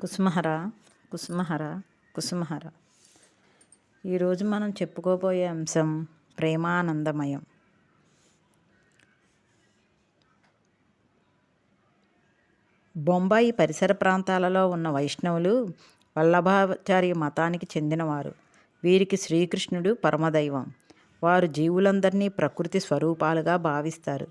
కుసుమహర కుసుమహర కుసుమహర. ఈరోజు మనం చెప్పుకోబోయే అంశం ప్రేమానందమయం. బొంబాయి పరిసర ప్రాంతాలలో ఉన్న వైష్ణవులు వల్లభాచార్య మతానికి చెందినవారు. వీరికి శ్రీకృష్ణుడు పరమదైవం. వారు జీవులందరినీ ప్రకృతి స్వరూపాలుగా భావిస్తారు.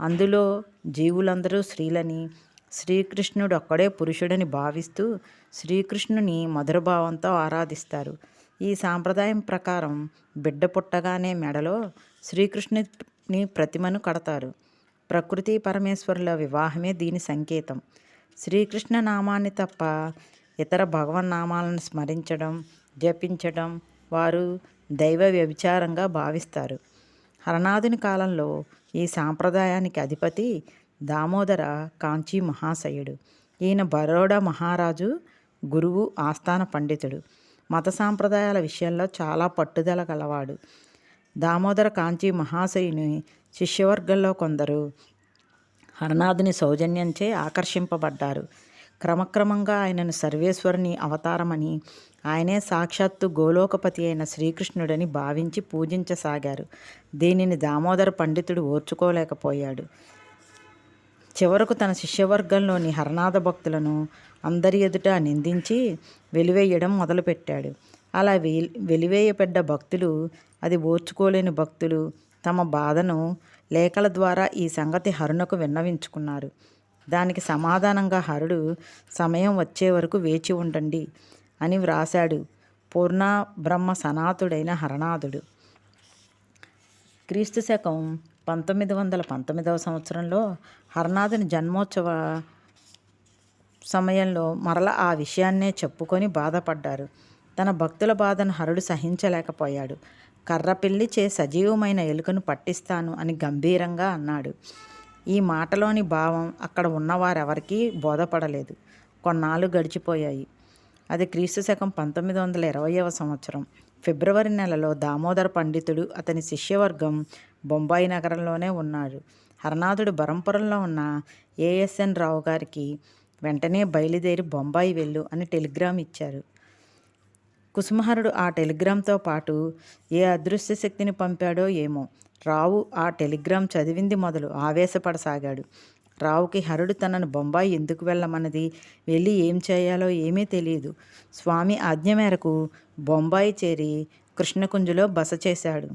అందులో జీవులందరూ స్త్రీలని శ్రీకృష్ణుడు ఒక్కడే పురుషుడని భావిస్తూ శ్రీకృష్ణుని మధురభావంతో ఆరాధిస్తారు. ఈ సాంప్రదాయం ప్రకారం బిడ్డ పుట్టగానే మెడలో శ్రీకృష్ణుని ప్రతిమను కడతారు. ప్రకృతి పరమేశ్వరుల వివాహమే దీని సంకేతం. శ్రీకృష్ణ నామాన్ని తప్ప ఇతర భగవన్నామాలను స్మరించడం జపించడం వారు దైవ వ్యభిచారంగా భావిస్తారు. హరనాథుని కాలంలో ఈ సాంప్రదాయానికి అధిపతి దామోదర కాంచీ మహాశయుడు. ఈయన బరోడా మహారాజు గురువు ఆస్థాన పండితుడు. మత సాంప్రదాయాల విషయంలో చాలా పట్టుదల గలవాడు. దామోదర కాంచీ మహాశయుని శిష్యవర్గంలో కొందరు హరనాథుని సౌజన్యంచే ఆకర్షింపబడ్డారు. క్రమక్రమంగా ఆయనను సర్వేశ్వరుని అవతారమని ఆయనే సాక్షాత్తు గోలోకపతి అయిన శ్రీకృష్ణుడని భావించి పూజించసాగారు. దీనిని దామోదర పండితుడు ఓర్చుకోలేకపోయాడు. చివరకు తన శిష్యవర్గంలోని హరనాథ భక్తులను అందరి ఎదుట నిందించి వెలివేయడం మొదలుపెట్టాడు. అలా వెలి వెలివేయబడ్డ భక్తులు అది ఓర్చుకోలేని భక్తులు తమ బాధను లేఖల ద్వారా ఈ సంగతి హరుణకు విన్నవించుకున్నారు. దానికి సమాధానంగా హరుడు సమయం వచ్చే వరకు వేచి ఉండండి అని వ్రాశాడు పూర్ణ బ్రహ్మ సనాతుడైన హరనాథుడు క్రీస్తు శకం పంతొమ్మిది వందల పంతొమ్మిదవ సంవత్సరంలో హర్నాథుని జన్మోత్సవ సమయంలో మరల ఆ విషయాన్నే చెప్పుకొని బాధపడ్డారు. తన భక్తుల బాధను హరుడు సహించలేకపోయాడు. కర్రపిల్లి చే సజీవమైన ఎలుకను పట్టిస్తాను అని గంభీరంగా అన్నాడు. ఈ మాటలోని భావం అక్కడ ఉన్నవారెవరికీ బోధపడలేదు. కొన్నాళ్ళు గడిచిపోయాయి. అది క్రీస్తు శకం పంతొమ్మిది వందల ఇరవయవ సంవత్సరం. ఫిబ్రవరి నెలలో దామోదర పండితుడు అతని శిష్యవర్గం బొంబాయి నగరంలోనే ఉన్నాడు. హరనాథుడు బరంపురంలో ఉన్న ఏఎస్ఎన్ రావు గారికి వెంటనే బయలుదేరి బొంబాయి వెళ్ళు అని టెలిగ్రామ్ ఇచ్చారు. కుసుమహరుడు ఆ టెలిగ్రామ్తో పాటు ఏ అదృశ్య శక్తిని పంపాడో ఏమో రావు ఆ టెలిగ్రామ్ చదివింది మొదలు ఆవేశపడసాగాడు. రావుకి హరుడు తనను బొంబాయి ఎందుకు వెళ్ళమన్నది వెళ్ళి ఏం చేయాలో ఏమీ తెలియదు స్వామి ఆజ్ఞ మేరకు బొంబాయి చేరి కృష్ణకుంజులో బస చేశాడు.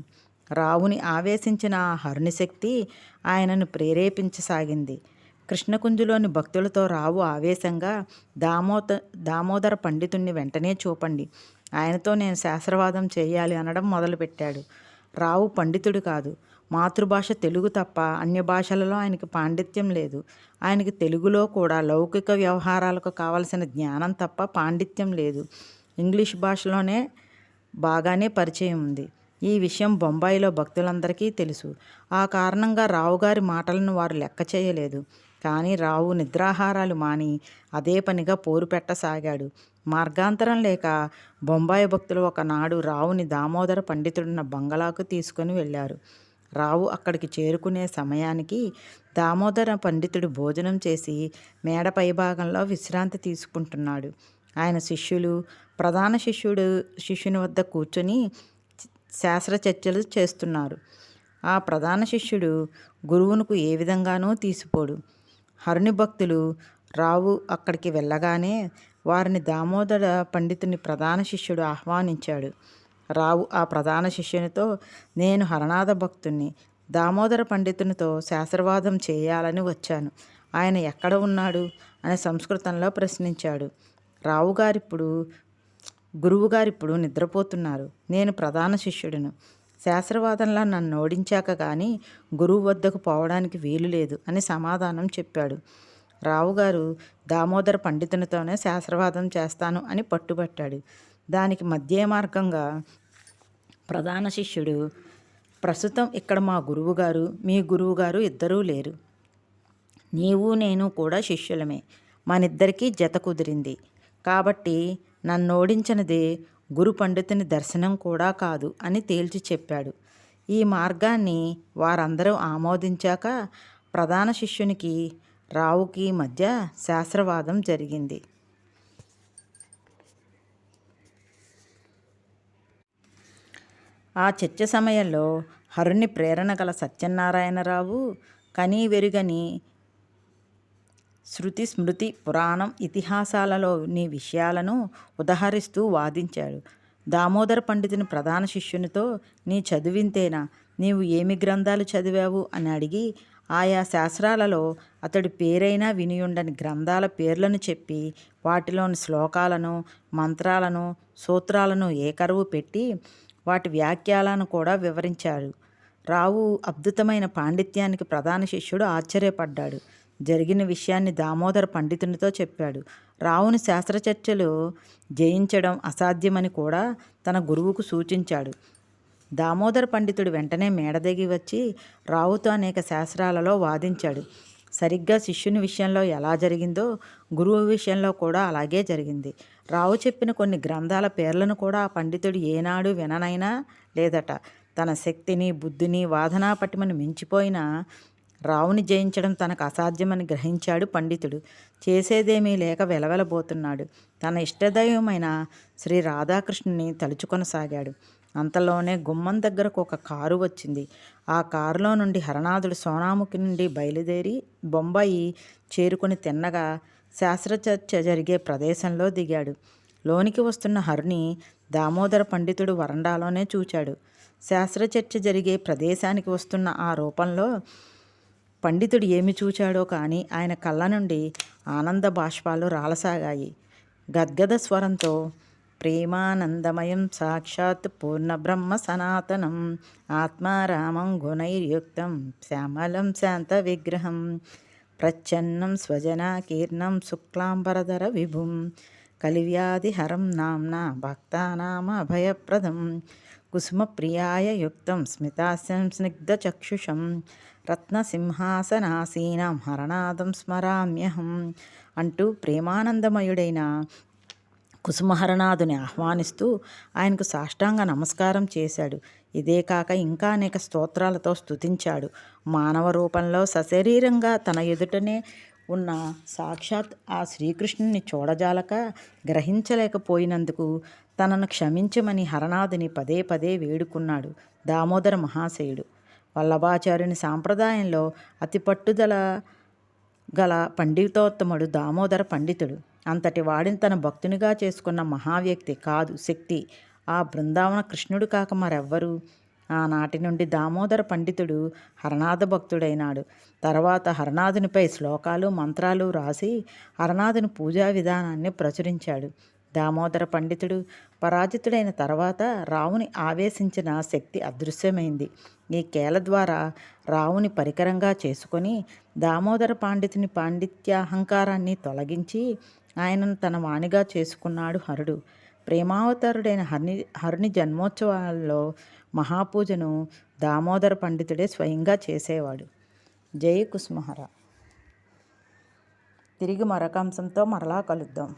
రావుని ఆవేశించిన ఆ హరుని శక్తి ఆయనను ప్రేరేపించసాగింది. కృష్ణకుంజులోని భక్తులతో రావు ఆవేశంగా దామోద దామోదర పండితుణ్ణి వెంటనే చూపండి. ఆయనతో నేను శాస్త్రవాదం చేయాలి అనడం మొదలుపెట్టాడు. రావు పండితుడు కాదు మాతృభాష తెలుగు తప్ప అన్య భాషలలో ఆయనకి పాండిత్యం లేదు. ఆయనకి తెలుగులో కూడా లౌకిక వ్యవహారాలకు కావలసిన జ్ఞానం తప్ప పాండిత్యం లేదు. ఇంగ్లీష్ భాషలోనే బాగానే పరిచయం ఉంది. ఈ విషయం బొంబాయిలో భక్తులందరికీ తెలుసు. ఆ కారణంగా రావుగారి మాటలను వారు లెక్క చేయలేదు. కానీ రావు నిద్రాహారాలు మాని అదే పనిగా పోరు పెట్టసాగాడు. మార్గాంతరం లేక బొంబాయి భక్తులు ఒకనాడు రావుని దామోదర పండితుడున్న బంగళాకు తీసుకొని వెళ్ళారు. రావు అక్కడికి చేరుకునే సమయానికి దామోదర పండితుడు భోజనం చేసి మేడ పైభాగంలో విశ్రాంతి తీసుకుంటున్నాడు. ఆయన శిష్యులు ప్రధాన శిష్యుడు శిష్యుని వద్ద కూర్చొని శాస్త్ర చర్చలు చేస్తున్నారు. ఆ ప్రధాన శిష్యుడు గురువునకు ఏ విధంగానూ తీసిపోడు. హరుని భక్తులు రావు అక్కడికి వెళ్ళగానే వారిని దామోదర పండితుని ప్రధాన శిష్యుడు ఆహ్వానించాడు. రావు ఆ ప్రధాన శిష్యునితో నేను హరనాథ భక్తుణ్ణి దామోదర పండితునితో శాస్త్రవాదం చేయాలని వచ్చాను. ఆయన ఎక్కడ ఉన్నాడు? అని సంస్కృతంలో ప్రశ్నించాడు. రావు గారిప్పుడు గురువు గారిప్పుడు నిద్రపోతున్నారు. నేను ప్రధాన శిష్యుడును. శాస్త్రవాదంలో నన్ను ఓడించాక కానీ గురువు వద్దకు పోవడానికి వీలు లేదు అని సమాధానం చెప్పాడు. రావుగారు దామోదర పండితునితోనే శాస్త్రవాదం చేస్తాను అని పట్టుబట్టాడు. దానికి మధ్య మార్గంగా ప్రధాన శిష్యుడు ప్రస్తుతం ఇక్కడ మా గురువుగారు మీ గురువుగారు ఇద్దరూ లేరు. నీవు నేను కూడా శిష్యులమే. మనిద్దరికీ జత కుదిరింది. కాబట్టి నన్ను గురు పండితుని దర్శనం కూడా కాదు అని తేల్చి చెప్పాడు. ఈ మార్గాన్ని వారందరూ ఆమోదించాక ప్రధాన శిష్యునికి రావుకి మధ్య శాస్త్రవాదం జరిగింది. ఆ చర్చ సమయంలో హరుని ప్రేరణ గల సత్యనారాయణరావు కనీ వెరుగని శృతి స్మృతి పురాణం ఇతిహాసాలలోని విషయాలను ఉదహరిస్తూ వాదించాడు. దామోదర పండితుని ప్రధాన శిష్యునితో నీ చదివింతేనా? నీవు ఏమి గ్రంథాలు చదివావు? అని అడిగి ఆయా శాస్త్రాలలో అతడి పేరైనా వినియుండని గ్రంథాల పేర్లను చెప్పి వాటిలోని శ్లోకాలను మంత్రాలను సూత్రాలను ఏకరువు పెట్టి వాటి వ్యాఖ్యాలను కూడా వివరించాడు. రావు అద్భుతమైన పాండిత్యానికి ప్రధాన శిష్యుడు ఆశ్చర్యపడ్డాడు. జరిగిన విషయాన్ని దామోదర పండితునితో చెప్పాడు. రావుని శాస్త్రచర్చలు జయించడం అసాధ్యమని కూడా తన గురువుకు సూచించాడు. దామోదర పండితుడు వెంటనే మేడదిగి వచ్చి రావుతో అనేక శాస్త్రాలలో వాదించాడు. సరిగ్గా శిష్యుని విషయంలో ఎలా జరిగిందో గురువు విషయంలో కూడా అలాగే జరిగింది. రావు చెప్పిన కొన్ని గ్రంథాల పేర్లను కూడా ఆ పండితుడు ఏనాడు విననైనా లేదట. తన శక్తిని బుద్ధిని వాదనా పట్టిమని మించిపోయిన రావుని జయించడం తనకు అసాధ్యమని గ్రహించాడు పండితుడు. చేసేదేమీ లేక వెలవెలబోతున్నాడు. తన ఇష్టదైవమైన శ్రీ రాధాకృష్ణుని తలుచుకొనసాగాడు. అంతలోనే గుమ్మం దగ్గరకు ఒక కారు వచ్చింది. ఆ కారులో నుండి హరనాథుడు సోనాముఖి నుండి బయలుదేరి బొంబాయి చేరుకుని తిన్నగా శాస్త్రచర్చ జరిగే ప్రదేశంలో దిగాడు. లోనికి వస్తున్న హరుని దామోదర పండితుడు వరండాలోనే చూచాడు. శాస్త్రచర్చ జరిగే ప్రదేశానికి వస్తున్న ఆ రూపంలో పండితుడు ఏమి చూచాడో కానీ ఆయన కళ్ళ నుండి ఆనంద బాష్పాలు రాలసాగాయి. గద్గద స్వరంతో ప్రేమానందమయం సాక్షాత్ పూర్ణబ్రహ్మ సనాతనం ఆత్మారామం గుణైర్యుక్తం శ్యామలం శాంత విగ్రహం ప్రచ్ఛన్నం స్వజనాకీర్ణం శుక్లాంబరధర విభుం కలివ్యాధిహరం నామ్నా భక్తానామభయప్రదం కుసుమప్రియాయ యుక్తం స్మితాస్యం స్నిగ్ధచక్షుషం రత్నసింహాసనాసీనం హరణాదం స్మరామ్యహం అంటూ ప్రేమానందమయుడైన కుసుమహరనాథుని ఆహ్వానిస్తూ ఆయనకు సాష్టాంగ నమస్కారం చేశాడు. ఇదే కాక ఇంకా అనేక స్తోత్రాలతో స్తుతించాడు. మానవ రూపంలో సశరీరంగా తన ఎదుటనే ఉన్న సాక్షాత్ ఆ శ్రీకృష్ణుని చూడజాలక గ్రహించలేకపోయినందుకు తనను క్షమించమని హరనాథుని పదే పదే వేడుకున్నాడు దామోదర మహాశయుడు. వల్లభాచార్యుని సాంప్రదాయంలో అతి పట్టుదల గల పండితోత్తముడు దామోదర పండితుడు. అంతటి వాడిని తన భక్తునిగా చేసుకున్న మహావ్యక్తి కాదు శక్తి. ఆ బృందావన కృష్ణుడు కాక మరెవ్వరు? ఆనాటి నుండి దామోదర పండితుడు హరనాథ భక్తుడైనాడు. తర్వాత హరనాథునిపై శ్లోకాలు మంత్రాలు రాసి హరనాథుని పూజా విధానాన్ని ప్రచురించాడు. దామోదర పండితుడు పరాజితుడైన తర్వాత రావుని ఆవేశించిన శక్తి అదృశ్యమైంది. ఈ కేల ద్వారా రావుని పరికరంగా చేసుకొని దామోదర పాండితుని పాండిత్యాహంకారాన్ని తొలగించి ఆయనను తన వాణిగా చేసుకున్నాడు హరుడు. ప్రేమావతారుడైన హరిని హరుని జన్మోత్సవాల్లో మహాపూజను దామోదర పండితుడే స్వయంగా చేసేవాడు. జై కుస్మహర. తిరిగి మరొక అంశంతో మరలా కలుద్దాం.